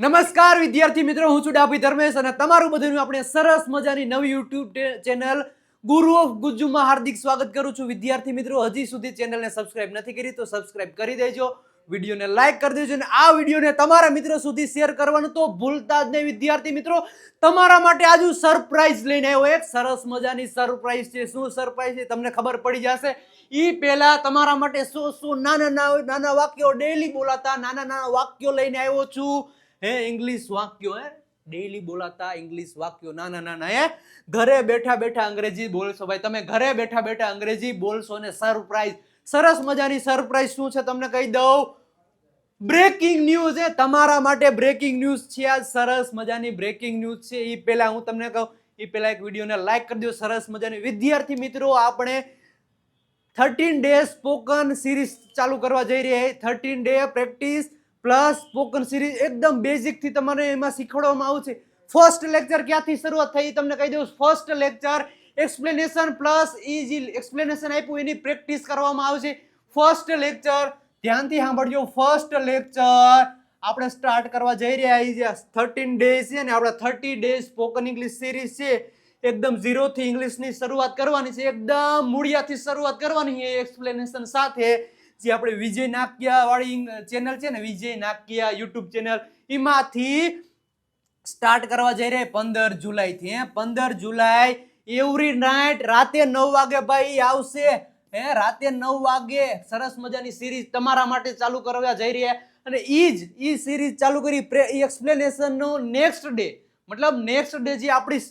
નમસ્કાર વિદ્યાર્થી મિત્રો, હું છું ડાભી ધર્મેશ અને તમારું બધાનું આપણે સરસ મજાની નવી યુટ્યુબ ચેનલ ગુરુ ઓફ ગુજુમાં હાર્દિક સ્વાગત કરું છું. વિદ્યાર્થી મિત્રો, હજી સુધી ચેનલને સબસ્ક્રાઇબ નથી કરી તો સબસ્ક્રાઇબ કરી દેજો, વિડીયોને લાઈક કરી દેજો અને આ વિડીયોને તમારા મિત્રો સુધી શેર કરવાનું તો ભૂલતા જ નહીં. વિદ્યાર્થી મિત્રો, તમારા માટે આજુ સરપ્રાઈઝ લઈને આવ્યો. એક સરસ મજાની સરપ્રાઈઝ છે. શું સરપ્રાઈઝ છે? તમને ખબર પડી જશે. એ પહેલાં તમારા માટે શું શું નાના નાના વાક્યો ડેલી બોલાતા નાના નાના વાક્યો લઈને આવ્યો છું. હે ઇંગ્લિશ વાક્યો, હે? ડેઈલી બોલાતા ઇંગ્લિશ વાક્યો, નાના નાના, હે? ઘરે બેઠા બેઠા અંગ્રેજી બોલશો. ભાઈ, તમે ઘરે બેઠા બેઠા અંગ્રેજી બોલશો ને સરપ્રાઈઝ સરસ મજાની સરપ્રાઈઝ શું છે તમને કહી દઉં? બ્રેકિંગ ન્યૂઝ એ તમારા માટે બ્રેકિંગ ન્યૂઝ છે આ. સરસ મજાની બ્રેકિંગ ન્યૂઝ છે. એ પહેલા હું તમને કહું એ પહેલા એક વિડીયોને લાઈક કરી દો. સરસ મજાની. વિદ્યાર્થી મિત્રો, આપણે થર્ટીન ડે સ્પોકન સિરીઝ ચાલુ કરવા જઈ રહ્યા thirteen day practice plus spoken series એકદમ બેઝિકથી તમને એમાં શીખવાડવામાં આવશે. ફર્સ્ટ લેક્ચર ક્યાંથી શરૂઆત થઈ તમને કહી દઉં. First lecture explanation plus easy explanation આપ્યું, એની પ્રેક્ટિસ કરવામાં આવશે. ફર્સ્ટ લેક્ચર ધ્યાનથી સાંભળજો. ફર્સ્ટ લેક્ચર આપણે સ્ટાર્ટ કરવા જઈ રહ્યા છીએ. થર્ટીન ડેઝ છે ને આપણે thirty days spoken English series છે. એકદમ ઝીરોથી ઇંગ્લિશની શરૂઆત કરવાની છે. એકદમ મૂળિયાથી શરૂઆત કરવાની છે એક્સપ્લેનેશન સાથે. જે આપણે વિજય નાક્યા વાળી ચેનલ છે ને, વિજય નાક્યા યુટ્યુબ ચેનલ એમાંથી સ્ટાર્ટ કરવા જઈ રહ્યા પંદર જુલાઈ થી હે. પંદર જુલાઈ એવરી નાઇટ રાતે નવ વાગે ભાઈ આવશે, હે. રાતે નવ વાગે સરસ મજાની સિરીઝ તમારા માટે ચાલુ કરવા જઈ રહ્યા અને ઈ જ ઈ સિરીઝ ચાલુ કરી એક્સપ્લેનેશનનો નેક્સ્ટ ડે મતલબ નેક્સ્ટ ડે જે આપણી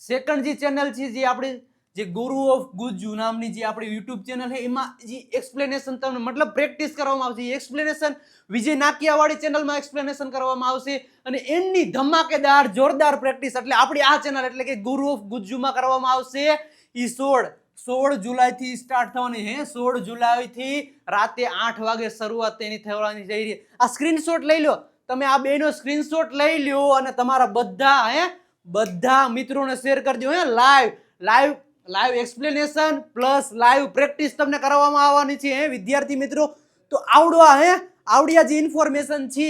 સેકન્ડ જે ચેનલ છે, જે આપણી જે ગુરુ ઓફ ગુજ્જુ નામની જે આપણી યુટ્યુબ ચેનલ છે, એમાં જે એક્સપ્લેનેશન તમને મતલબ પ્રેક્ટિસ કરવામાં આવશે. એક્સપ્લેનેશન વિજય નાકિયાવાળી ચેનલમાં એક્સપ્લેનેશન કરવામાં આવશે અને એની ધમાકેદાર, જોરદાર પ્રેક્ટિસ એટલે આપણી આ ચેનલ એટલે કે ગુરુ ઓફ ગુજુમાં કરવામાં આવશે. ઈ સોળ સોળ જુલાઈથી સ્ટાર્ટ થવાની હે સોળ જુલાઈથી રાતે આઠ વાગે શરૂઆત તેની થવાની જઈ રહી આ સ્ક્રીનશોટ લઈ લો. તમે આ બેનો સ્ક્રીનશોટ લઈ લ્યો અને તમારા બધા, હે, બધા મિત્રોને શેર કરજો, હે live live live explanation plus live practice તમને કરવામાં આવવાની છે, હે, વિદ્યાર્થી મિત્રો. તો આવડવા, હે, આવડિયા જે ઇન્ફોર્મેશન છે,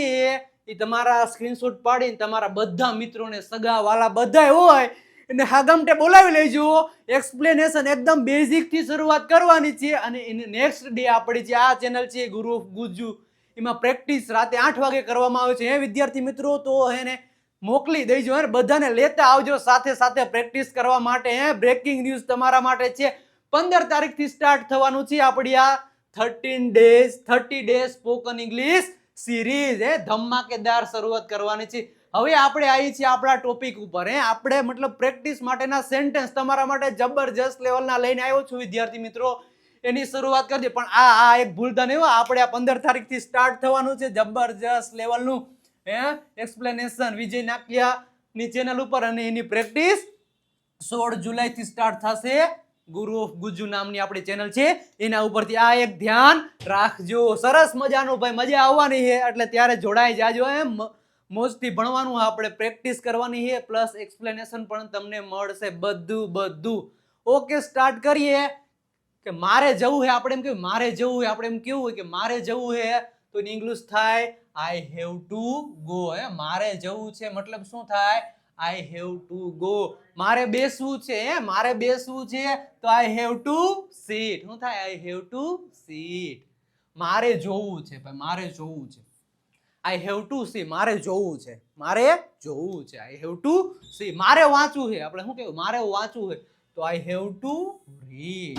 એ તમારા સ્ક્રીનશોટ પાડીને તમારા બધા મિત્રોને સગા વાલા બધા હોય, એને હાગમટે બોલાવી લેજો. એક્સપ્લેનેશન એકદમ બેઝિકથી શરૂઆત કરવાની છે અને એને નેક્સ્ટ ડે આપણી જે આ ચેનલ છે, ગુરુ ઓફ ગુજુ, એમાં પ્રેક્ટિસ રાતે આઠ વાગે કરવામાં આવે છે, હે, વિદ્યાર્થી મિત્રો. તો એને મોકલી દેજો અને બધાને લેતા આવજો. સાથે સાથે પ્રેક્ટિસ કરવા માટે હે બ્રેકિંગ ન્યૂઝ તમારા માટે છે. પંદર તારીખથી સ્ટાર્ટ થવાનું છે આપણી આ thirteen days thirty days spoken English series હે, ધમાકેદાર શરૂઆત કરવાની છે. હવે આપણે આવી છીએ આપણા ટોપિક ઉપર હે. આપણે મતલબ પ્રેક્ટિસ માટેના સેન્ટેન્સ તમારા માટે જબરજસ્ત લેવલના લઈને આવ્યો છું, વિદ્યાર્થી મિત્રો. એની શરૂઆત કરી પણ આ આ એક ભૂલતા નહીં આપણે આ પંદર તારીખથી સ્ટાર્ટ થવાનું છે, જબરજસ્ત લેવલનું હે? એક્સપ્લેનેશન વિજય નાકિયા ની ચેનલ ઉપર અને એની પ્રેક્ટિસ સોળ જુલાઈથી સ્ટાર્ટ થશે. ગુરુ ઓફ ગુજુ નામની આપણી ચેનલ છે. એના ઉપરથી આ એક ધ્યાન રાખજો. સરસ મજાનું ભાઈ, મજા આવવાની છે. એટલે ત્યારે જોડાઈ જાજો એમ. મોજથી ભણવાનું આપણે પ્રેક્ટિસ કરવાની છે. પ્લસ એક્સપ્લેનેશન પણ તમને મળશે બધું બધું. ઓકે સ્ટાર્ટ કરીએ. કે મારે જવું છે, આપણે એમ કે મારે જવું છે, આપણે એમ કેવું હોય કે મારે જવું છે, તો ઇંગ્લિશ થાય. આઈ હેવ ટુ ગો હે, મારે જવું છે, મતલબ શું થાય? આઈ હેવ ટુ ગો મારે બેસવું છે, હે, મારે બેસવું છે, તો આઈ હેવ ટુ સીટ શું થાય? આઈ હેવ ટુ સીટ મારે જોવું છે, ભાઈ, મારે જોવું છે. આઈ હેવ ટુ સી મારે જોવું છે. મારે જોવું છે. આઈ હેવ ટુ સી મારે વાંચવું છે. આપણે શું કહેવું મારે વાંચવું છે. તો આઈ હેવ ટુ રીડ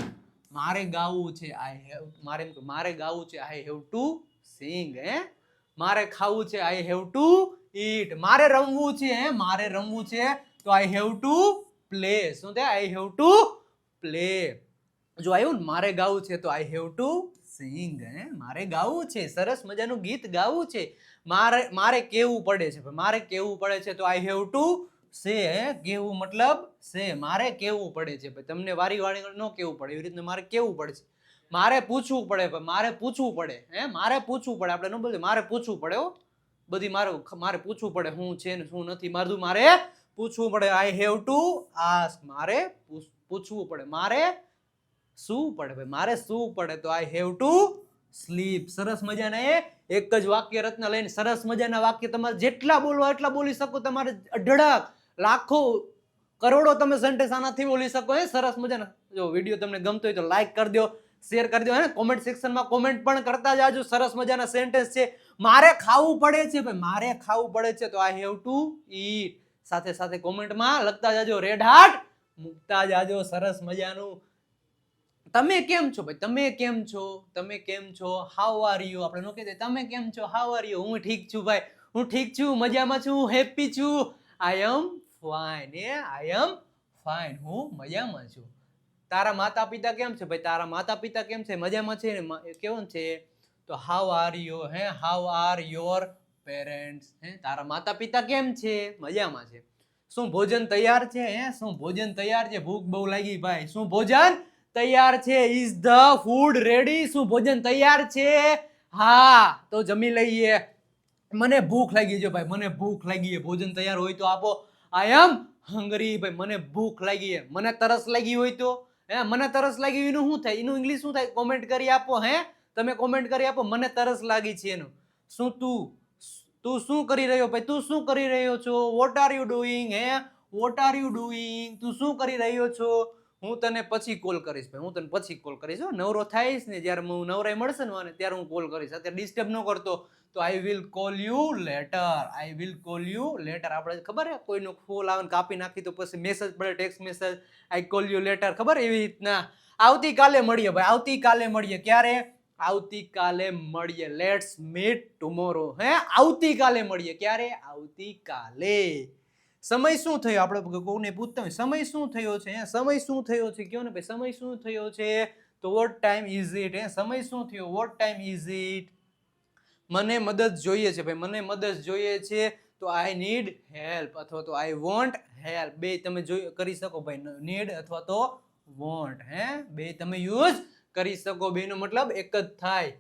મારે ગાવું છે. આઈ હેવ મારે મારે ગાવું છે. આઈ હેવ ટુ સિંગ હે? મારે ખાવું છે આઈ હેવ ટુ ઈટ મારે રમવું છે મારે રમવું છે, તો આઈ હેવ ટુ પ્લે શું થાય? આઈ હેવ ટુ પ્લે જો આવ્યું ને, મારે ગાવું છે, તો આઈ હેવ ટુ સિંગ હે? મારે ગાવું છે, સરસ મજાનું ગીત ગાવું છે. મારે મારે કેવું પડે છે? મારે કેવું પડે છે, તો આઈ હેવ ટુ સે કેવું મતલબ? સે મારે કેવું પડે છે? તમને વારી વારી ન કેવું પડે? એવી રીતના મારે કેવું પડે છે? મારે પૂછવું પડે મારે પૂછવું પડે, હે? મારે પૂછવું પડે, આપણે ન બોલते મારે પૂછવું પડે હો. બધી મારે મારે પૂછવું પડે શું છે ને શું નથી મારું મારે પૂછવું પડે. આઈ હેવ ટુ આસ્ક મારે પૂછ- પૂછવું પડે. મારે શું પડે ભાઈ? મારે શું પડે? તો આઈ હેવ ટુ સ્લીપ સરસ મજાના એ એક જ વાક્ય રત્ન લઈને સરસ મજાના વાક્ય તમારે જેટલા બોલવા એટલા બોલી શકો. તમારે અઢળક, લાખો, કરોડો તમે સેન્ટેન્સ આનાથી બોલી શકો. એ સરસ મજાના. જો વીડિયો તમને ગમતો હોય તો લાઈક કરી દો. શેર કરી દો હે કોમેન્ટ સેક્શનમાં કોમેન્ટ પણ કરતા જાજો. સરસ મજાના સેન્ટેન્સ છે. મારે ખાવું પડે છે ભાઈ, મારે ખાવું પડે છે. તો આઈ હેવ ટુ ઈટ સાથે સાથે કોમેન્ટમાં લખતા જાજો રેડ હાર્ટ મૂકતા જાજો, સરસ મજાનું. તમે કેમ છો ભાઈ? તમે કેમ છો? તમે કેમ છો? હાઉ આર યુ આપણે નો કહીએ તમે કેમ છો? હાઉ આર યુ હું ઠીક છું ભાઈ. હું ઠીક છું, મજામાં છું હેપી છું. આઈ am fine A I am fine હું મજામાં છું. તારા માતા પિતા કેમ છે? ભાઈ, તારા માતા પિતા કેમ છે? મજામાં છે ને? કેવું છે? તો હાઉ આર યુ હે? હાઉ આર યોર પેરેન્ટ્સ હે? તારા માતા પિતા કેમ છે? મજામાં છે. શું ભોજન તૈયાર છે, હે? શું ભોજન તૈયાર છે? ભૂખ બહુ લાગી ભાઈ. શું ભોજન તૈયાર છે? ઇઝ ધ ફૂડ રેડી શું ભોજન તૈયાર છે? હા, તો જમી લઈએ. મને ભૂખ લાગી છે ભાઈ, મને ભૂખ લાગી છે. ભોજન તૈયાર હોય તો આપો. આઈ એમ હંગરી ભાઈ, મને ભૂખ લાગી છે. મને તરસ લાગી હોય તો. હે, મને તરસ લાગી એનું શું થાય? એનું ઇંગ્લિશ શું થાય? કોમેન્ટ કરી આપો, હે? તમે કોમેન્ટ કરી આપો, મને તરસ લાગી છે એનું. શું તું? તું શું કરી રહ્યો ભાઈ? તું શું કરી રહ્યો છો? વોટ આર યુ ડુઈંગ હે? વોટ આર યુ ડુઈંગ તું શું કરી રહ્યો છો? હું તને પછી કોલ કરીશ ભાઈ, હું તને પછી કોલ કરીશ. હો, નવરો થાઈશ ને, જ્યારે હું નવરાય મળશે ને ત્યારે હું કોલ કરીશ. અત્યારે ડિસ્ટર્બ ન કરતો. તો I will call you later I will call you later આપણે ખબર હે કોઈનો ફોન આવે કાપી નાખી તો પછી મેસેજ પડે text message I call you later ખબર એવી રીતના? આવતીકાલે મળીએ ભાઈ, આવતીકાલે મળીએ. ક્યારે? આવતીકાલે મળીએ. લેટ્સ મીટ ટુમોરો હે? આવતીકાલે મળીએ. ક્યારે? આવતીકાલે. સમય શું થયો? આપણે કોઈને પૂછતા હોય? સમય શું થયો છે? સમય શું થયો છે? કયો ને ભાઈ? સમય શું થયો છે? તો વોટ ટાઈમ ઇઝ ઇટ હે? સમય શું થયો? વોટ ટાઈમ ઇઝ ઇટ મને મદદ જોઈએ છે. ભાઈ, મને મદદ જોઈએ છે તો આઈ નીડ હેલ્પ અથવા તો આઈ વોન્ટ હેલ્પ બે તમે જોઈ, કરી શકો ભાઈ નીડ અથવા તો વોન્ટ હે? બે તમે યુઝ કરી શકો. બેનો મતલબ એક જ થાય.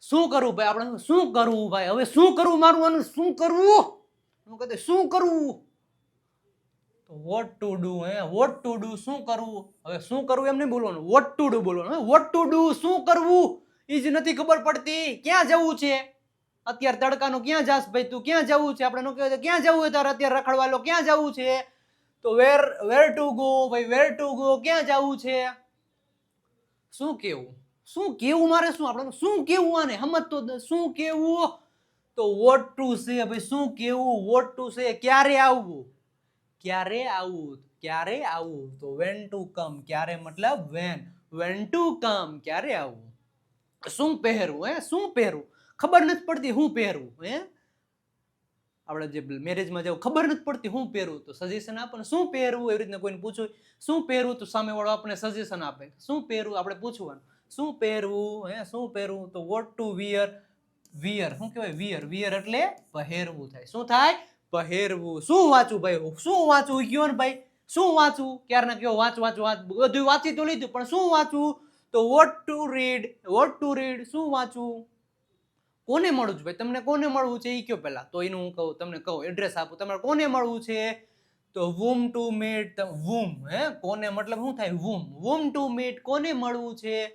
શું કરવું ભાઈ? આપણે શું કરવું ભાઈ? હવે શું કરવું મારું? આનું શું કરવું? હું કહે શું કરવું તો વોટ ટુ ડુ હે? વોટ ટુ ડુ શું કરવું હવે શું કરવું એમ નહીં બોલવાનું. વોટ ટુ ડુ બોલવાનું. વોટ ટુ ડુ શું કરવું? એ જ નથી ખબર પડતી. ક્યાં જવું છે? અત્યારે તડકાનું ક્યાં જાસ ભાઈ તું? ક્યાં જવું છે? આપણે નું કહેવાય ક્યાં જવું હોય તારે? અત્યારે રખડવાલો ક્યાં જવું છે? તો વેર વેર ટુ ગો ભાઈ, વેર ટુ ગો. ક્યાં જવું છે? શું કેવું? શું કેવું મારે? શું આપણે શું કેવું આને? હમત તો શું કેવું? તો વોટ ટુ સે ભાઈ, શું કેવું? વોટ ટુ સે ક્યારે આવવું ક્યારે આવવું ક્યારે આવવું તો વેન ટુ કમ ક્યારે મતલબ વેન વેન ટુ કમ ક્યારે આવવું શું પહેરવું હે? શું પહેરવું ખબર નથી પડતી શું પહેરવું હે? આપણે જે મેરેજમાં જવું ખબર નથી પડતી શું પહેરવું તો સજેશન આપે શું પહેરવું એવી રીતના કોઈને પૂછવું શું પહેરવું તો સામેવાળો આપણને સજેશન આપે? શું પહેરવું આપણે પૂછવાનું. શું પહેરવું, હે? શું પહેરવું? તો વોટ ટુ વિયર વિયર શું કહેવાય? વિયર વિયર એટલે પહેરવું થાય. શું થાય? પહેરવું. શું વાંચવું ભાઈ? શું વાંચવું કયો ને ભાઈ? શું વાંચવું ક્યારના કયો? વાંચ વાંચ વાંચ. બધું વાંચી તો લીધું, પણ શું વાંચવું તો what to read what to read શું વાંચવું? કોને મળવું છે ભાઈ? તમને કોને મળવું છે? એ કયો પહેલાં? તો એનું હું કહું, તમને કહું એડ્રેસ આપું. તમારે કોને મળવું છે? તો વુમ ટુ મીટ વુમ હે? કોને મતલબ શું થાય? વુમ વુમ ટુ મીટ કોને મળવું છે?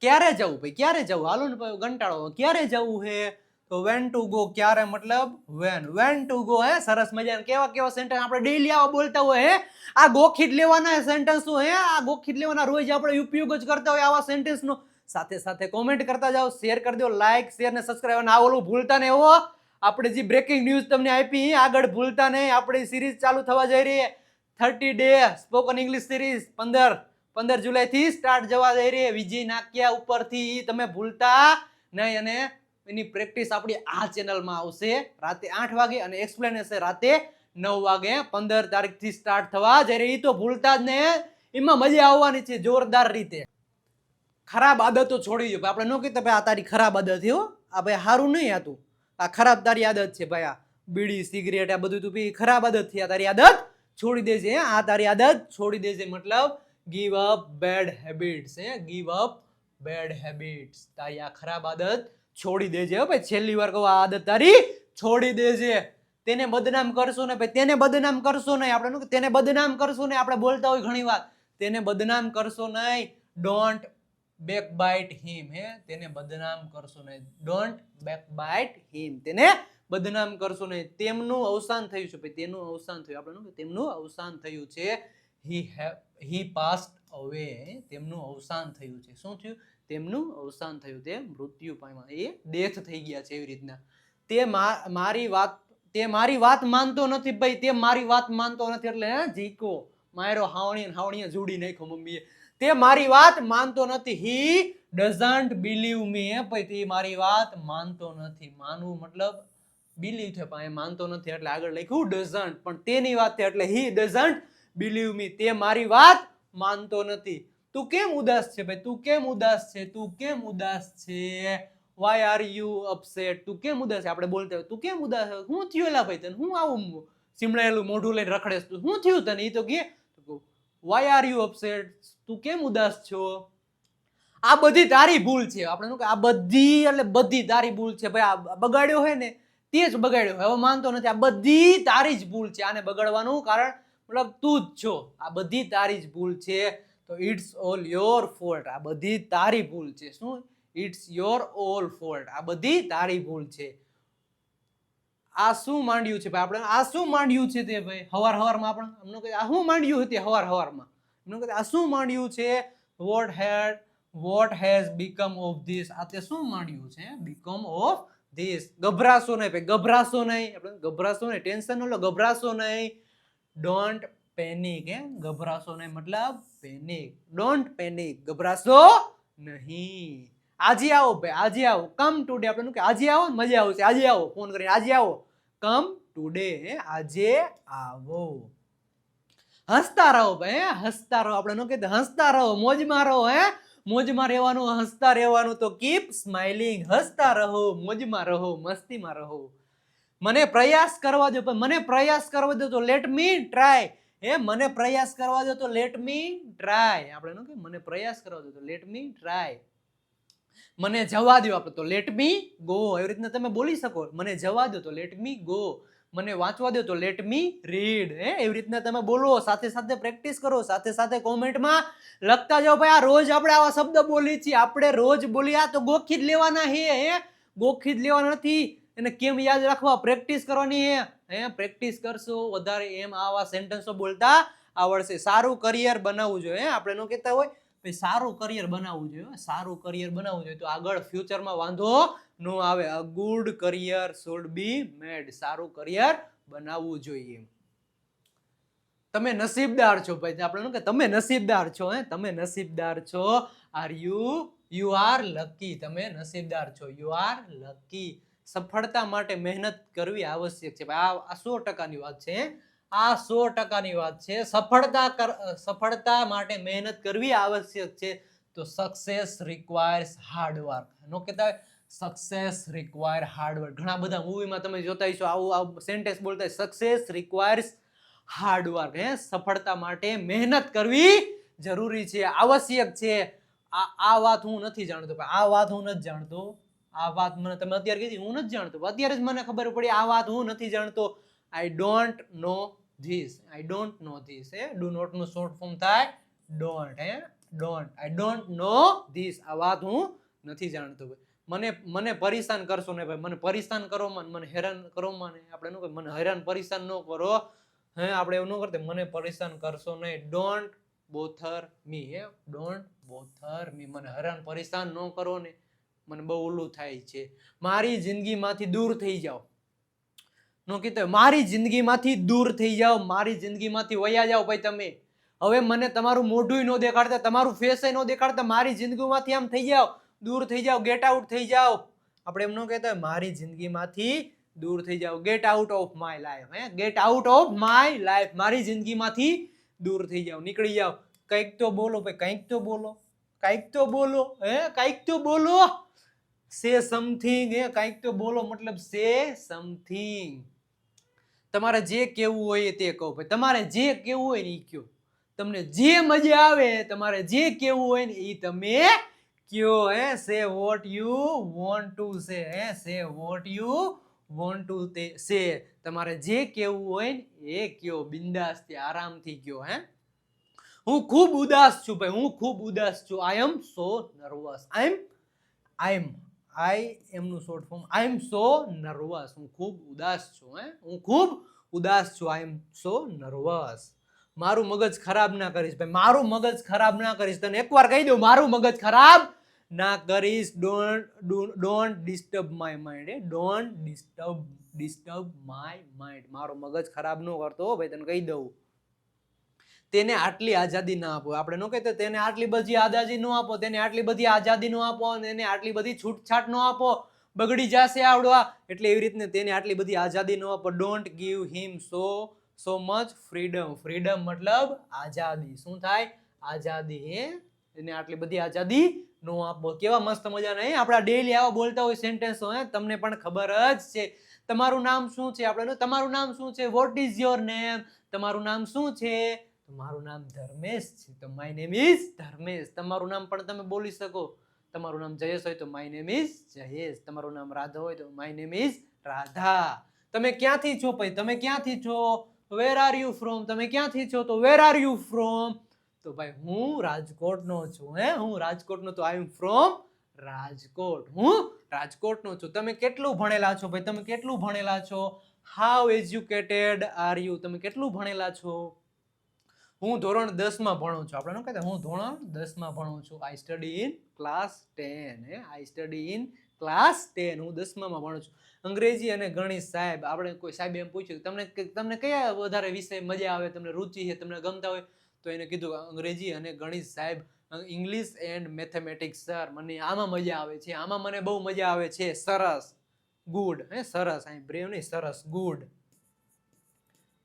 ક્યારે જવું ભાઈ? ક્યારે જવું? હાલો ને કંટાળો. ક્યારે જવું હે? તો વેન ટુ ગો ક્યારે મતલબ? વેન વેન ટુ ગો હે? સરસ મજાના. કેવા કેવા સેન્ટેન્સ આપણે ડેઈલી આવા બોલતા હોય, હે? આ ગોખીટ લેવાના સેન્ટેન્સ હે? આ ગોખીટ લેવાના રોજ આપણે ઉપયોગ જ કરતા હોય આવા સેન્ટેન્સ નો. સાથે સાથે કોમેન્ટ કરતા જાઓ શેર કરી દો લાઈક શેર ને સબસ્ક્રાઈબ અને આ ઓલું ભૂલતા ને એવો આપણે જે બ્રેકિંગ ન્યૂઝ તમને આપી આગળ ભૂલતા નહીં. આપણી સિરીઝ ચાલુ થવા જઈ રહી thirty day spoken English series પંદર પંદર જુલાઈથી સ્ટાર્ટ જવા જઈ રહી વિજય નાક્યા ઉપરથી તમે ભૂલતા નહીં. અને એની પ્રેક્ટિસ આપણી આ ચેનલમાં આવશે. રાતે આઠ વાગે અને એક્સપ્લેન હશે રાતે નવ વાગે. પંદર તારીખથી સ્ટાર્ટ થવા. જ્યારે એ તો ભૂલતા જ ને, એમાં મજા આવવાની છે જોરદાર રીતે. ખરાબ આદતો છોડી દો આપણે ન કહેતા ભાઈ આ તારી ખરાબ આદત હો. આ ભાઈ સારું નહીં હતું આ ખરાબ તારી આદત છે ભાઈ આ. બીડી, સિગરેટ, આ બધું તું પી. ખરાબ આદત છે આ તારી આદત. છોડી દેજે? આ તારી આદત છોડી દેજે. મતલબ ગીવ અપ બેડ હેબિટ્સ હે. ગીવ અપ બેડ હેબિટ્સ તારી આ ખરાબ આદત છોડી દેજે, હો ભાઈ, છેલ્લી વાર કહું, આ આદત તારી, છોડી દેજે. તેને બદનામ કરશો ને ભાઈ, તેને બદનામ કરશો નહીં. આપણે તેને બદનામ કરશો નહીં, આપણે બોલતા હોય ઘણી વાર. તેને બદનામ કરશો નહીં. ડોન્ટ બેક બાઇટ હિમ હે? તેને બદનામ કરશો નહીં. ડોન્ટ બેક બાઇટ હિમ તેને બદનામ કરશો નહીં. તેમનું અવસાન થયું છે ભાઈ, તેનું અવસાન થયું. આપણે તેમનું અવસાન થયું છે. હી હેવ હી પાસ્ટ અવે તેમનું અવસાન થયું છે. શું થયું? તેમનું અવસાન થયું તે મૃત્યુ પામ્યા. એ ડેથ થઈ ગયા છે એવી રીતના. તે મારી વાત, તે મારી વાત માનતો નથી ભાઈ, તે મારી વાત માનતો નથી એટલે જીકો મારો હાવણી હાવણીએ જોડી નાખ્યો મમ્મીએ. તે મારી વાત માનતો નથી. હી ડઝન્ટ બિલીવ મી ભાઈ, તે મારી વાત માનતો નથી. માનવું મતલબ બિલીવ છે, પણ એ માનતો નથી. એટલે આગળ લખ્યું ડઝન્ટ પણ તેની વાત છે એટલે હી ડઝન્ટ બિલીવ મી તે મારી વાત માનતો નથી. તું કેમ ઉદાસ છે ભાઈ? તું કેમ ઉદાસ છે? તું કેમ ઉદાસ છે? વાય આર યુ અપસેટ તું કેમ ઉદાસ છે? આપણે બોલતા તું કેમ ઉદાસ હું થયું ભાઈ તને? હું આવું સિમડાયેલું મોઢું લઈને રખડેસ તું? શું થયું તને? એ તો કે વાય આર યુ અપસેટ તું કેમ ઉદાસ છો? આ બધી તારી ભૂલ છે. આપણે શું કે આ બધી એટલે બધી તારી ભૂલ છે ભાઈ. આ બગાડ્યો હોય ને, તે જ બગાડ્યો હવે માનતો નથી. આ બધી તારી જ ભૂલ છે. આને બગાડવાનું કારણ મતલબ તું જ છો. આ બધી તારી જ ભૂલ છે. તો ઇટ્સ ઓલ યોર ફોલ્ટ. આ બધી તારી ભૂલ છે. શું? It's your all fault. આ બધી તારી ભૂલ છે. આ શું માંડ્યું છે ભાઈ આપણે? આ શું માંડ્યું છે તે ભાઈ? હવાર હવારમાં આપણે? એમનું કહે આ શું માંડ્યું હતી હવાર હવારમાં? એમનું કહે આ શું માંડ્યું છે? What had what has become of this આ તે શું માંડ્યું છે? બીકમ ઓફ ધીસ ગભરાશો નહીં ભાઈ, ગભરાશો નહીં. આપણે ગભરાશો નહીં. ટેન્શન ન લો, ગભરાશો નહીં. ડોન્ટ પેનિક હે ગભરાશો નહીં. મતલબ પેનિક ડોન્ટ પેનિક ગભરાશો નહીં. આજે આવો ભાઈ, આજે આવો. કમ ટુડે આપણે કે આજે આવો મજા આવશે. આજે આવો. ફોન કરીને આજે આવો. કમ ટુડે આજે આવો. હસતા રહો ભાઈ હસતા રહો. આપણે નો કહેતા, હસતા રહો. મોજમાં રહો, હે? મોજમાં રહેવાનું, હસતા રહેવાનું તો કીપ સ્માઇલિંગ હસતા રહો, મોજમાં રહો, મસ્તીમાં રહો. મને પ્રયાસ કરવા દો મને પ્રયાસ કરવા દો તો લેટ મી ટ્રાય હે, મને પ્રયાસ કરવા દો તો લેટ મી ટ્રાય આપણે એનું કે મને પ્રયાસ કરવા દો તો લેટ મી ટ્રાય મને જવા દો આપણે તો લેટ મી ગો એવી રીતના તમે બોલી શકો. મને જવા દો તો લેટ મી ગો મને વાંચવા દો તો લેટ મી રીડ હે, એવી રીતના તમે બોલો, સાથે સાથે પ્રેક્ટિસ કરો, સાથે સાથે કોમેન્ટમાં લખતા જાઓ, ભાઈ, આ રોજ આપણે આવા શબ્દ બોલી છીએ. આપણે રોજ બોલી આ તો ગોખી જ લેવાના હે હે. ગોખી જ લેવાના નથી. એને કેમ યાદ રાખવા? પ્રેક્ટિસ કરવાની હે. હે, પ્રેક્ટિસ કરશો, વધારે એમ આવા સેન્ટેન્સો બોલતા આવડશે. સારું કરિયર બનાવવું જોઈએ આપણે નો કહેતા હોય. સારું કરિયર બનાવવું જોઈએ સારું કરિયર બનાવવું જોઈએ. તો આગળ ફ્યુચરમાં વાંધો નો આવે. A good career should be made સારું કરિયર બનાવવું જોઈએ. તમે નસીબદાર છો, ભાઈ. આપણે કે તમે નસીબદાર છો, હે. તમે નસીબદાર છો. Are you you are lucky તમે નસીબદાર છો. યુ આર લકી સફળતા માટે મહેનત કરવી આવશ્યક છે. ભાઈ, આ- સો ટકાની વાત છે આ સો ટકાની વાત છે. સફળતા સફળતા માટે મહેનત કરવી આવશ્યક છે. તો સક્સેસ રિક્વાયર્સ હાર્ડવર્ક નો કહેતા સક્સેસ રિક્વાયર હાર્ડવર્ક ઘણા બધા મૂવીમાં તમે જોતા હશો, આવું આવું સેન્ટેન્સ બોલતા સક્સેસ રિક્વાયર્સ હાર્ડવર્ક હે? સફળતા માટે મહેનત કરવી જરૂરી છે, આવશ્યક છે. આ આ વાત હું નથી જાણતો આ વાત હું નથી જાણતો. આ વાત મને તમે અત્યારે કીધી, હું નથી જાણતો. અત્યારે જ મને ખબર પડી, આ વાત હું નથી જાણતો. I don't know this I don't know this હે? Do not know short form થાય. ડોન્ટ હે? Don't I don't know this આ વાત હું નથી જાણતો ભાઈ. મને મને પરેશાન કરશો ને ભાઈ. મને પરેશાન કરો માં મને હેરાન કરો માં ને આપણે નું મને હેરાન, પરેશાન ન કરો. હે? આપણે એવું ન કરતા. મને પરેશાન કરશો નહીં. ડોન્ટ બોથર મી હે? ડોન્ટ બોથર મી મને હેરાન, પરેશાન ન કરો ને. મને બહુ ઓલું થાય છે. મારી જિંદગીમાંથી દૂર થઈ જાઓ. નો કીધું મારી જિંદગીમાંથી દૂર થઈ જાઓ, મારી જિંદગીમાંથી વયા જાઓ ભાઈ તમે. હવે મને તમારું મોઢું ન દેખાડતા, તમારું ફેસ ન દેખાડતા, મારી જિંદગીમાંથી આમ થઈ જાઓ, દૂર થઈ જાઓ ગેટ આઉટ થઈ જાઓ. આપણે એમ ન કહેતા મારી જિંદગીમાંથી દૂર થઈ જાઓ. Get out of my life હે? Get out of my life મારી જિંદગીમાંથી દૂર થઈ જાઓ. નીકળી જાઓ. કંઈક તો બોલો ભાઈ, કંઈક તો બોલો. કંઈક તો બોલો, હે? કંઈક તો બોલો. સે સમથિંગ એ કાંઈક તો બોલો, મતલબ સે સમથિંગ તમારે જે કેવું હોય એ તે કહો ભાઈ. તમારે જે કેવું હોય ને એ કહો તમને જે મજા આવે, તમારે જે કેવું હોય ને એ તમે કયો, હે? સે what you want to say હે? સે વોટ યુ વોન્ટ ટુ તે સે તમારે જે કેવું હોય ને એ કયો. બિંદાસથી આરામથી કયો, હે? હું ખૂબ ઉદાસ છું ભાઈ, હું ખૂબ ઉદાસ છું. આઈ am so nervous I am I am I એમનું short form I am so nervous હું ખૂબ ઉદાસ છું, હે? હું ખૂબ ઉદાસ છું. આઈ એમ સો નર્વસ મારું મગજ ખરાબ ના કરીશ ભાઈ. મારું મગજ ખરાબ ના કરીશ. તને એકવાર કહી દઉં, મારું મગજ ખરાબ ના કરીશ. Don't don't disturb my mind don't disturb disturb my mind મારો મગજ ખરાબ ન કરતો ભાઈ, તને કહી દઉં. તેને આટલી આઝાદી ના આપો. આપણે ન કહેતા તેને આટલી બધી આઝાદી ન આપો, તેને આટલી બધી આઝાદી ન આપો અને એને આટલી બધી છૂટછાટ ન આપો. બગડી જશે આવડવા. એટલે એવી રીતને તેને આટલી બધી આઝાદી ન આપો. Don't give him so so much freedom freedom મતલબ આઝાદી. શું થાય? આઝાદી હે? એને આટલી બધી આઝાદી નો આપો. કેવા મસ્ત મજાના એ આપણા ડેઈલી આવા બોલતા હોય સેન્ટેન્સ હોય, તમને પણ ખબર જ છે. તમારું નામ શું છે? આપણે તમારું નામ શું છે? વોટ ઇઝ યોર નેમ તમારું નામ શું છે? તો મારું નામ ધર્મેશ છે, તો માય નેમ ઇઝ ધર્મેશ. તમારું નામ પણ તમે બોલી શકો. તમારું નામ જયેશ હોય તો માય નેમ ઇઝ જયેશ. તમારું નામ રાધા હોય તો માય નેમ ઇઝ રાધા. તમે ક્યાંથી છો ભાઈ? તમે ક્યાંથી છો? વેર આર યુ ફ્રોમ તમે ક્યાંથી છો? તો વેર આર યુ ફ્રોમ તો ભાઈ, હું રાજકોટનો છું, હે? હું રાજકોટનો તો આઈ એમ ફ્રોમ રાજકોટ. હું રાજકોટનો છું. તમે કેટલું ભણેલા છો ભાઈ? તમે કેટલું ભણેલા છો? હાઉ એજ્યુકેટેડ આર યુ તમે કેટલું ભણેલા છો? હું ધોરણ દસમાં ભણું છું. આપણે કહેતા, હું ધોરણ દસમાં ભણું છું. I study in class ten હે? I study in class ten હું દસમામાં ભણું છું. અંગ્રેજી અને ગણિત સાહેબ, આપણે કોઈ સાહેબ એમ પૂછ્યું, તમને તમને કયા વધારે વિષય મજા આવે? તમને રુચિ છે? તમને ગમતા હોય? તો એને કીધું અંગ્રેજી અને ગણિત સાહેબ ઇંગ્લિશ એન્ડ મેથેમેટિક્સ સર મને આમાં મજા આવે છે. આમાં મને બહુ મજા આવે છે. સરસ. ગુડ હે? સરસ. અહીં બ્રેવ નહીં સરસ. ગુડ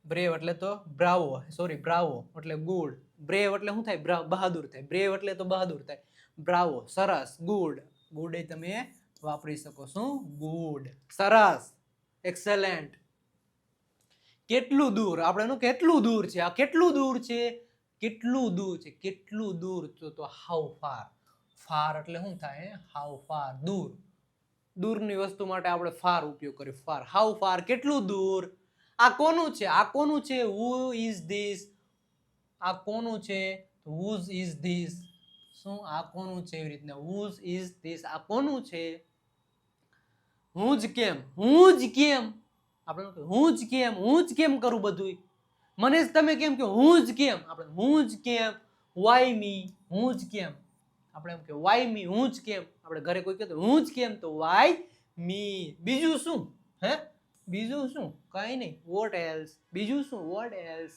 બ્રેવ એટલે તો બ્રાવો સોરી બ્રાવો એટલે ગુડ બ્રેવ એટલે શું થાય? બહાદુર થાય. બ્રેવ એટલે તો બહાદુર થાય. બ્રાવો સરસ ગુડ ગુડ એ તમે વાપરી શકો શું ગુડ સરસ. એક્સેલેન્ટ કેટલું દૂર? આપણે એનું કેટલું દૂર છે? આ કેટલું દૂર છે? કેટલું દૂર છે? કેટલું દૂર? તો હાઉ ફાર ફાર એટલે શું થાય? હાઉ ફાર દૂર. દૂરની વસ્તુ માટે આપણે ફાર ઉપયોગ કર્યો ફાર હાઉ ફાર કેટલું દૂર? આ કોનું છે? આ કોનું છે? હુ ઇઝ ધીસ આ કોનું છે? હુઝ ઇઝ ધીસ શું આ કોનું છે એવી રીતના? હુઝ ઇઝ ધીસ આ કોનું છે? હું જ કેમ? હું જ કેમ? આપણે? હું જ કેમ? હું જ કેમ કરું બધું મને જ તમે કેમ કે હું જ કેમ? આપણે હું જ કેમ? વાય મી હું જ કેમ? આપણે એમ કે વાય મી હું જ કેમ? આપણે ઘરે કોઈ કહેતો હું જ કેમ? તો વાય મી બીજું શું? હે? બીજું શું? કઈ નહીં. વોટ એલ્સ બીજું શું? વોટ એલ્સ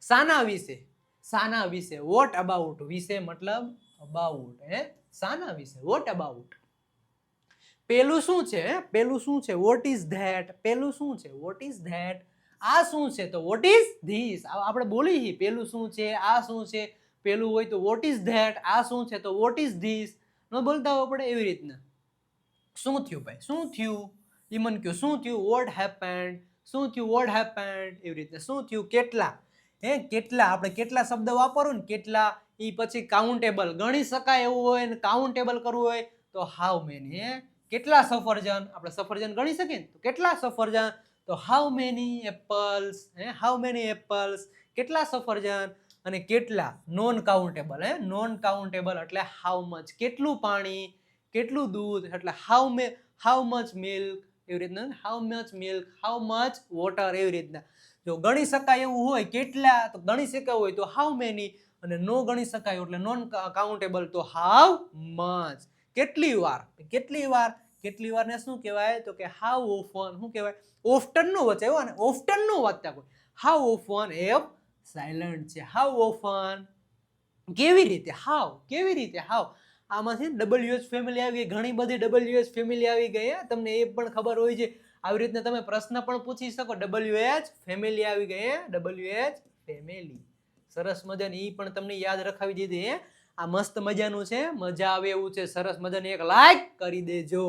સાના વિશે. સાના વિશે. વોટ અબાઉટ વિશે મતલબ અબાઉટ હે? સાના વિશે. વોટ અબાઉટ પેલું શું છે? પેલું શું છે? વોટ ઇઝ ધેટ પેલું શું છે? વોટ ઇઝ ધેટ આ શું છે? તો વોટ ઇઝ ધીસ આપણે બોલી પેલું શું છે? આ શું છે? પેલું હોય તો વોટ ઇઝ ધેટ આ શું છે? તો વોટ ઇઝ ધીસ ન બોલતા હોય આપણે એવી રીતના. શું થયું ભાઈ? શું થયું? ઈ મને કહ્યું શું થયું? વોટ હેપન્ડ શું થયું? વોટ હેપન્ડ એવી રીતે. શું થયું? કેટલા? હે? કેટલા? આપણે કેટલા શબ્દ વાપરવું ને કેટલા? એ પછી કાઉન્ટેબલ ગણી શકાય એવું હોય ને કાઉન્ટેબલ કરવું હોય તો હાઉ મેની હે? કેટલા સફરજન? આપણે સફરજન ગણી શકીએ ને? તો કેટલા સફરજન? તો હાઉ મેની એપલ્સ હે? હાઉ મેની એપલ્સ કેટલા સફરજન? અને કેટલા? નોન કાઉન્ટેબલ હે? નોન કાઉન્ટેબલ એટલે હાઉ મચ કેટલું પાણી? કેટલું દૂધ? એટલે how may how much milk એવી રીતના how much milk how much water એવી રીતના. જો ગણી શકાય એવું હોય કેટલા, તો ગણી શકાય હોય તો હાઉ મેની અને નો ગણી શકાય એટલે નોન કાઉન્ટેબલ તો હાઉ મચ કેટલી વાર? કેટલી વાર? કેટલી વાર ને શું કહેવાય? તો કે હાઉ ઓફન શું કહેવાય? ઓફટન વચ્ચે અને ઓફટન નો વાંચતા કોઈ. હાઉ ઓફન એફ સાયલન્ટ છે. હાઉ ઓફન કેવી રીતે? હાવ કેવી રીતે? હાવ આમાંથી ડબલ એચ ફેમિલી આવી ઘણી બધી ડબલ્યુ એચ ફેમિલી આવી ગઈ તમને એ પણ ખબર હોય છે. આવી રીતના તમે પ્રશ્ન પણ પૂછી શકો. ડબલ્યુ એચ ફેમિલી આવી ગઈ ડબલ્યુ એચ ફેમિલી સરસ મજાની એ પણ તમને યાદ રખાવી દીધી આ મસ્ત મજાનું છે, મજા આવે એવું છે. સરસ મજાની એક લાઈક કરી દેજો.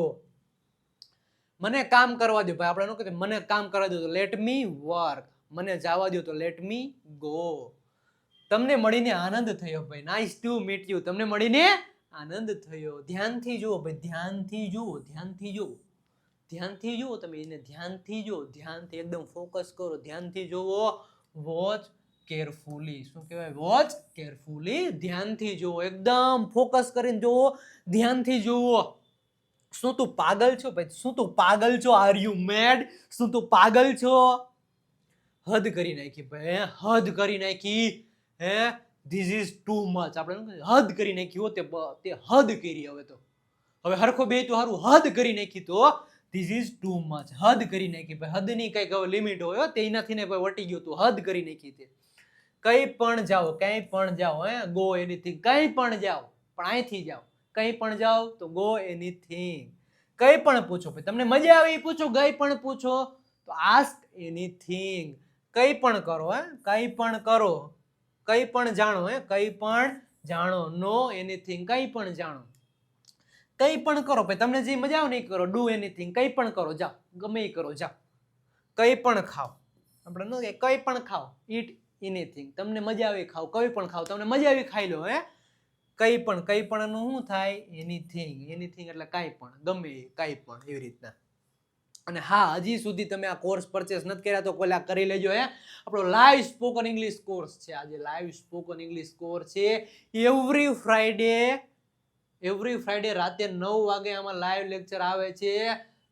મને કામ કરવા દો ભાઈ, આપણે કહેવાય મને કામ કરવા દો તો લેટ મી વર્ક મને જવા દો તો લેટ મી ગો તમને મળીને આનંદ થયો, ભાઈ. નાઇસ ટુ મીટ યુ તમને મળીને આનંદ થયો. ધ્યાનથી જુઓ ભાઈ, ધ્યાનથી જુઓ ધ્યાનથી જુઓ. ધ્યાનથી જુઓ તમે એને, ધ્યાનથી જુઓ. ધ્યાનથી એકદમ ફોકસ કરો. ધ્યાનથી જુઓ. વોચ કેરફુલી શું કહેવાય? વોચ કેરફુલી ધ્યાનથી જુઓ. એકદમ ફોકસ કરીને જુઓ. ધ્યાનથી જુઓ. શું તું પાગલ છો ભાઈ? શું તું પાગલ છો? આર યુ મેડ શું તું પાગલ છો? હદ કરી નાખી ભાઈ હદ કરી નાખી, હે? ધીસ ઇઝ ટુ મચ આપણે હદ કરી નાખી હો તે હદ કરી હવે તો. હવે હરખો બે તો હારું. હદ કરી નાખી તો ધીસ ઇઝ ટુ મચ હદ કરી નાખી. ભાઈ હદની કંઈક હવે લિમિટ હોય હો, તે નથી ને ભાઈ વટી ગયું તું. હદ કરી નાખી તે. કંઈ પણ જાઓ કંઈ પણ જાઓ હે? ગો એનીથિંગ કંઈ પણ જાઓ પણ અહીંથી જાઓ. કંઈ પણ જાઓ તો ગો એનીથિંગ કંઈ પણ પૂછો. ભાઈ તમને મજા આવે એ પૂછો કંઈ પણ પૂછો તો આસ્ક એનીથિંગ કંઈ પણ કરો હે? કંઈ પણ કરો. કઈ પણ જાણો હે કઈ પણ જાણો નો એનીથિંગ કઈ પણ જાણો. કઈ પણ કરો ભાઈ તમને જે મજા આવે ને એ કરો ડુ એનીથિંગ કઈ પણ કરો જા ગમે એ કરો જા કઈ પણ ખાઓ. આપણે ન કહીએ, કઈ પણ ખાઓ ઈટ એનીથિંગ તમને મજા આવી ખાઓ કઈ પણ ખાઓ તમને મજા આવી ખાઈ લો હે. કઈ પણ કઈ પણ નું શું થાય? એનીથિંગ એનીથિંગ એટલે કાંઈ પણ ગમે કાંઈ પણ એવી રીતના. અને હા, હજી સુધી તમે આ કોર્સ પરચેસ નથી કર્યા, તો પહેલા કરી લેજો, હે. આપણો લાઈવ સ્પોકન ઇંગ્લિશ કોર્સ છે. આજે લાઈવ સ્પોકન ઇંગ્લિશ કોર્સ છે. એવરી ફ્રાઈડે એવરી ફ્રાઈડે રાતે નવ વાગે આમાં લાઈવ લેક્ચર આવે છે.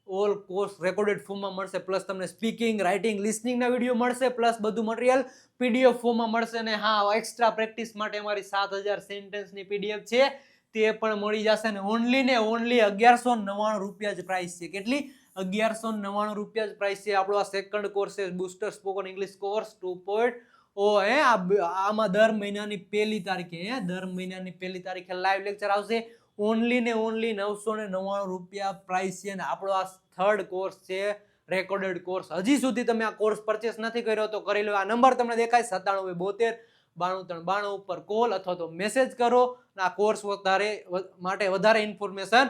ઓલ કોર્સ રેકોર્ડેડ ફોર્મમાં મળશે પ્લસ તમને સ્પીકિંગ રાઇટિંગ લિસનિંગના વીડિયો મળશે પ્લસ બધું મટીરિયલ પીડીએફ ફોર્મમાં મળશે. ને હા એક્સ્ટ્રા પ્રેક્ટિસ માટે અમારી સાત હજાર સેન્ટેન્સની પીડીએફ છે. તે પણ મળી જશે. ને ઓનલી ને ઓનલી અગિયારસો નવ્વાણું રૂપિયા જ પ્રાઇસ છે. કેટલી? અગિયારસો નવ્વાણું રૂપિયા જ પ્રાઇસ છે. આપણો આ સેકન્ડ કોર્સ છે booster spoken English course two point O, હે? આમાં દર મહિનાની પહેલી તારીખે, હે? દર મહિનાની પહેલી તારીખે લાઈવ લેક્ચર આવશે. ઓનલી ને ઓનલી નવસો ને નવ્વાણું રૂપિયા પ્રાઇસ છે અને આપણો આ થર્ડ કોર્સ છે રેકોર્ડેડ કોર્સ હજી સુધી તમે આ કોર્સ પરચેસ નથી કર્યો તો કરી લો. આ નંબર તમને દેખાય સત્તાણું બોતેર. બાણું ત્રણ બાણું ઉપર કોલ અથવા તો મેસેજ કરો આ કોર્સ વધારે માટે વધારે ઇન્ફોર્મેશન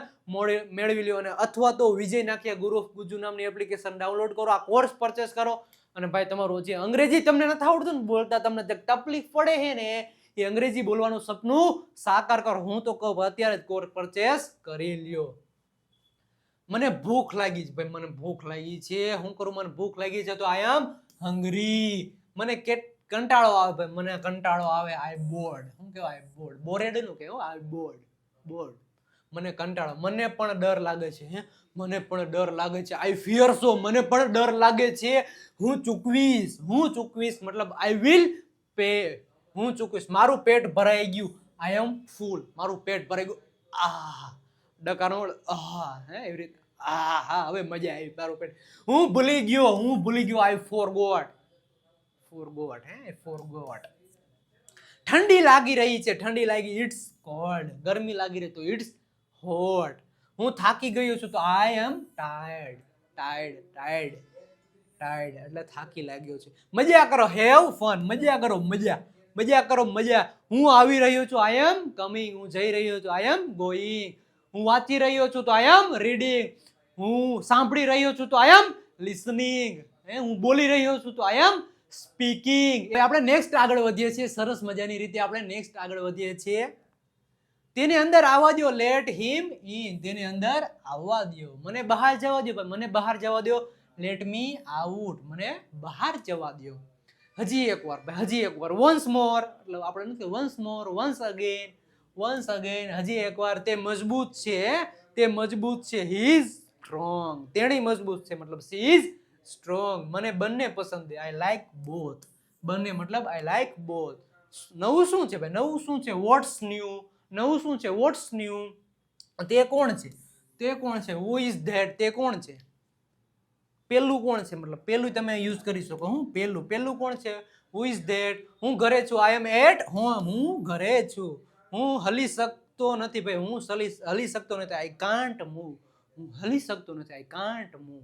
મેળવી લ્યો અને અથવા તો વિજય નાખ્યા ગુરુ ગુજુ નામની એપ્લિકેશન ડાઉનલોડ કરો, આ કોર્સ પરચેસ કરો. અને ભાઈ, તમારું જે અંગ્રેજી તમને નથી આવડતું ને બોલતા તમને જે તકલીફ પડે છે ને, એ અંગ્રેજી બોલવાનું સપનું સાકાર કરો. હું તો કહું અત્યારે જ કોર્સ પરચેસ કરી લ્યો. મને ભૂખ લાગી છે, ભાઈ, મને ભૂખ લાગી છે. હું કરું, મને ભૂખ લાગી છે તો આઈ એમ હંગરી મને કે કંટાળો આવે ભાઈ, મને કંટાળો આવે આઈ બોર્ડ શું કહેવાય બોર્ડ બોરેડનું કહેવો આઈ બોર્ડ બોર્ડ મને કંટાળો, મને પણ ડર લાગે છે, હે? મને પણ ડર લાગે છે. આઈ ફિયર સો મને પણ ડર લાગે છે. હું ચૂકવીશ હું ચૂકવીશ, મતલબ આઈ વિલ પે હું ચૂકવીશ. મારું પેટ ભરાઈ ગયું. આઈ એમ ફૂલ મારું પેટ ભરાઈ ગયું. આ ડકાનો આહા, હે? એવી રીતે. આ હા હવે મજા આવી મારું પેટ. હું ભૂલી ગયો, હું ભૂલી ગયો. I forgot forgot હે? ફોર ગોટ ઠંડી લાગી રહી છે, ઠંડી લાગી. ઇટ્સ કોલ્ડ ગરમી લાગી રહી તો ઇટ્સ હોટ હું થાકી ગયો છું તો I am tired tired tired tired એટલે થાકી લાગ્યો છે. મજા કરો હેવ ફન મજા કરો, મજા. મજા કરો, મજા. હું આવી રહ્યો છું. આઈ એમ કમિંગ હું જઈ રહ્યો છું. આઈ એમ ગોઈંગ હું વાંચી રહ્યો છું તો આઈ એમ રીડિંગ હું સાંભળી રહ્યો છું તો આઈ એમ લિસનિંગ હે, હું બોલી રહ્યો છું તો આઈ એમ સ્પીકિંગ આપણે નેક્સ્ટ આગળ વધીએ છીએ. સરસ મજાની રીતે આપણે નેક્સ્ટ આગળ વધીએ છીએ. તેની અંદર આવવા દો લેટ હિમ ઇન તેની અંદર આવવા દો મને બહાર જવા દો મને બહાર જવા દો લેટ મી આઉટ મને બહાર જવા દો હજી એકવાર, ભાઈ, હજી એકવાર. વન્સ મોર એટલે આપણે નથી once more once again once again હજી એકવાર. તે મજબૂત છે. તે મજબૂત છે. હી ઇઝ સ્ટ્રોંગ તેણી મજબૂત છે. મતલબ સી ઇઝ સ્ટ્રોંગ. મને બંને પસંદ છે. આઈ લાઈક બોથ બંને મતલબ આઈ લાઈક બોથ નવું શું છે ભાઈ? નવું શું છે? વોટ્સ ન્યૂ નવું શું છે? વોટ્સ ન્યૂ તે કોણ છે? તે કોણ છે? હુ ઇઝ ધેટ તે કોણ છે? પેલું કોણ છે? મતલબ પેલું તમે યુઝ કરી શકો. હું પેલું. પેલું કોણ છે? હુ ઇઝ ધેટ હું ઘરે છું. આઈ એમ એટ હોમ હું ઘરે છું. હું હલી શકતો નથી ભાઈ. હું હલી હલી શકતો નથી. આઈ કાન્ટ મૂવ હું હલી શકતો નથી. આઈ કાન્ટ મૂવ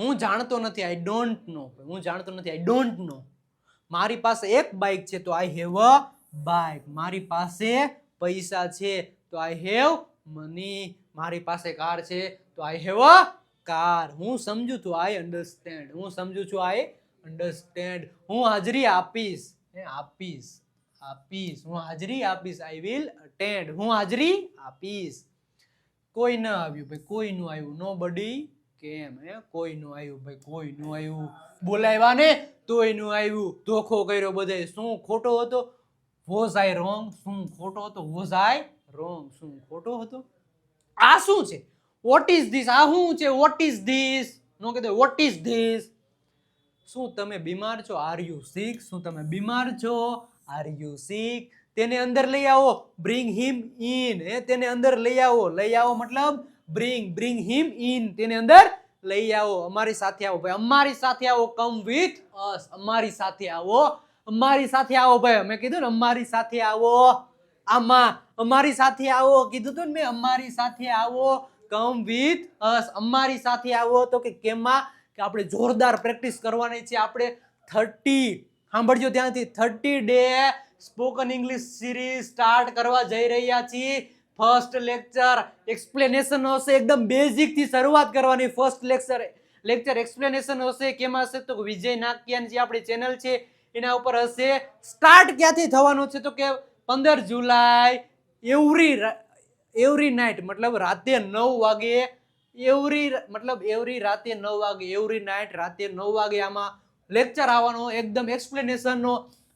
હું જાણતો નથી આઈ ડોન્ટ નો હું જાણતો નથી આઈ ડોન્ટ નો મારી પાસે એક બાઇક છે, તો આઈ હેવ અ બાઇક મારી પાસે પૈસા છે, તો આઈ હેવ મની મારી પાસે કાર છે, તો આઈ હેવ અ કાર હું સમજુ છું આઈ અન્ડરસ્ટેન્ડ હું સમજુ છું આઈ અન્ડરસ્ટેન્ડ હું હાજરી આપીશ. હે, આપીશ. આપીશ. હું હાજરી આપીશ. આઈ વિલ અટેન્ડ હું હાજરી આપીશ. કોઈ ન આવ્યું, ભાઈ. કોઈ નું આવ્યું. નો બડી કેમ હે? કોઈ નું આવ્યું ભાઈ, કોઈ નું આવ્યું બોલાવ્યા ને તોયનું આવ્યું ધોખો કર્યો બધે. શું ખોટો હતો? Was I wrong. શું ખોટો હતો? Was I wrong. શું ખોટો હતો? આ શું છે? વોટ ઇઝ ધીસ આ શું છે? વોટ ઇઝ ધીસ નો કહેતો વોટ ઇઝ ધીસ શું તમે બીમાર છો? આર યુ સિક શું તમે બીમાર છો? આર યુ સિક તેને અંદર લઈ આવો. બ્રિંગ હિમ ઇન હે? તેને અંદર લઈ આવો. લઈ આવો મતલબ બ્રિંગ બ્રિંગ હિમ ઇન તેને અંદર લઈ આવો. અમારી સાથે આવો ભાઈ. અમારી સાથે આવો કમ વિથ અસ અમારી સાથે આવો. અમારી સાથે આવો ભાઈ. મેં કીધું ને, અમારી સાથે આવો. આમાં, અમારી સાથે આવો. કીધું તું ને મેં, અમારી સાથે આવો. કમ વિથ અસ અમારી સાથે આવો. તો કે કેમાં? કે આપણે જોરદાર પ્રેક્ટિસ કરવાની છે. આપણે થર્ટી, સાંભળજો ત્યાંથી thirty day spoken English series start કરવા જઈ રહ્યા છીએ. ફર્સ્ટ લેક્ચર એક્સપ્લેનેશન હશે. એકદમ બેઝિકથી શરૂઆત કરવાની ફર્સ્ટ લેક્ચર લેક્ચર એક્સપ્લેનેશન હશે. કેમાં હશે તો વિજય નાકિયાન જે આપણી ચેનલ છે, એના ઉપર હશે. સ્ટાર્ટ ક્યાંથી થવાનું છે તો કે પંદર જુલાઈ, એવરી એવરી નાઇટ મતલબ રાતે નવ વાગે, એવરી, મતલબ એવરી રાતે નવ વાગે, એવરી નાઇટ રાતે નવ વાગે આમાં લેક્ચર આવવાનો, એકદમ એક્સપ્લેનેશનનો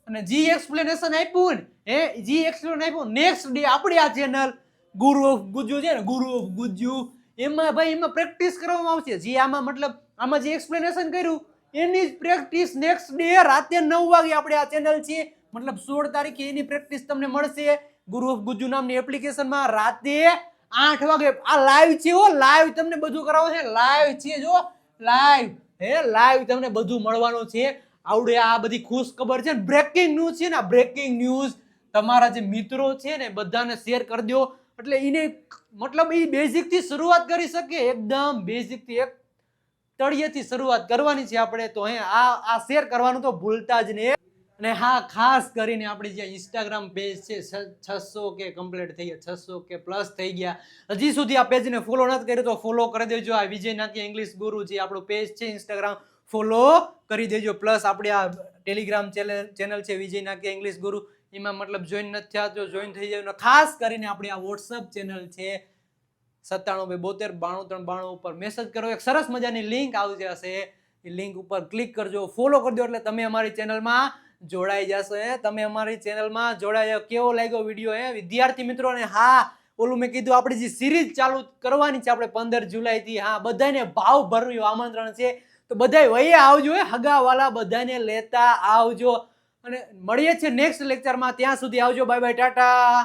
અને જી એક્સપ્લેનેશન આપ્યું ને, હે, જી એક્સપ્લેન આપ્યું નેક્સ્ટ ડે આપણી આ ચેનલ ગુરુ ઓફ ગુજુ છે ને, ગુરુ ઓફ ગુજુ એમાં ભાઈ એમાં પ્રેક્ટિસ કરવામાં આવશે. જે આમાં મતલબ આમાં જે એક્સપ્લેનેશન કર્યું, એની જ પ્રેક્ટિસ નેક્સ્ટ ડે રાતે નવ વાગે આપણે આ ચેનલ છે. મતલબ સોળ તારીખે એની પ્રેક્ટિસ તમને મળશે. ગુરુ ઓફ ગુજુ નામની એપ્લિકેશનમાં રાતે આઠ વાગે આ લાઈવ છે હો લાઈવ તમને બધું કરાવો છે. લાઈવ છે જો લાઈવ હે લાઈવ તમને બધું મળવાનું છે. આવડે આ બધી ખુશ ખબર છે બ્રેકિંગ ન્યૂઝ છે ને બ્રેકિંગ ન્યૂઝ તમારા જે મિત્રો છે ને, બધાને શેર કરી દો. એટલે એને મતલબ એ બેઝિકથી શરૂઆત કરી શકીએ, એકદમ બેઝિકથી, એક તળિયેથી શરૂઆત કરવાની છે આપણે, તો હે, આ આ શેર કરવાનું તો ભૂલતા જ નહીં. અને હા, ખાસ કરીને આપણી જે ઇન્સ્ટાગ્રામ પેજ છે છસો કે કમ્પ્લીટ થઈ ગયા, છસો કે પ્લસ થઈ ગયા. હજી સુધી આ પેજને ફોલો નથી કર્યો, તો ફોલો કરી દેજો. આ વિજય નાકી ઇંગ્લિશ ગુરુ જે આપણું પેજ છે ઇન્સ્ટાગ્રામ ફોલો કરી દેજો. પ્લસ આપણે આ ટેલિગ્રામ ચેનલ છે, વિજય નાકી ઇંગ્લિશ ગુરુ એમાં મતલબ જોઈન નથી થયા તો જોઈન થઈ જાય ખાસ કરીને આપણી આ વોટ્સઅપ ચેનલ છે, સત્તાણું બે બોતેર, બાણું ત્રણ, બાણું ઉપર મેસેજ કરો. એક સરસ મજાની લિંક આવી જશે. એ લિંક ઉપર ક્લિક કરજો ફોલો કરજો, એટલે તમે અમારી ચેનલમાં જોડાઈ જશો તમે અમારી ચેનલમાં જોડાઈ જાઓ. કેવો લાગ્યો વીડિયો હે? વિદ્યાર્થી મિત્રોને હા, ઓલું મેં કીધું, આપણી જે સિરીઝ ચાલુ કરવાની છે આપણે પંદર જુલાઈથી, હા, બધાને ભાવ ભર્યું આમંત્રણ છે. તો બધાય વયે આવજો હગાવાલા બધાને લેતા આવજો. અને મળીએ છીએ નેક્સ્ટ લેક્ચરમાં ત્યાં સુધી આવજો. Bye bye Tata